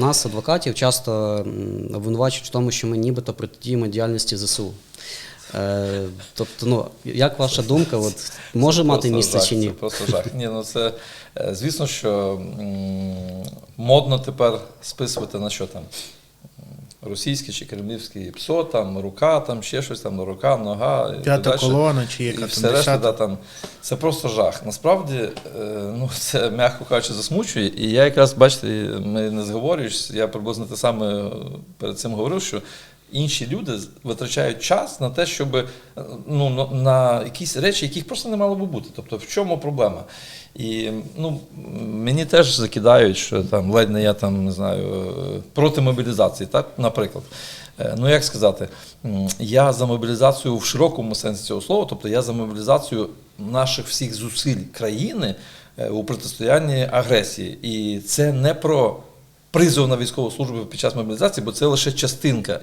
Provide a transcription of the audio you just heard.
нас, адвокатів, часто обвинувачують в тому, що ми нібито протидіємо діяльності ЗСУ. Е, тобто, ну, як ваша думка, от, може Це мати місце жах, чи ні? Це просто жах. Ні, ну це е, звісно, що модно тепер списувати на що там. М, Російський чи кремлівське ПСО, там рука, там ще щось, там рука, нога. П'ята колона чи яка і там все решта, да, там, це просто жах. Насправді, е, ну, це, м'яко кажучи, засмучує. І я якраз, бачите, ми не зговорюємось, я приблизно те саме перед цим говорив, що інші люди витрачають час на те, щоб е, ну, на- якісь речі, яких просто не мало би бути. Тобто, в чому проблема? І ну, мені теж закидають, що там ледь не я там не знаю е, проти мобілізації, так, наприклад. Е, Ну, як сказати, я за мобілізацію в широкому сенсі цього слова, тобто я за мобілізацію наших всіх зусиль країни у протистоянні агресії. І це не про призов на військову службу під час мобілізації, бо це лише частинка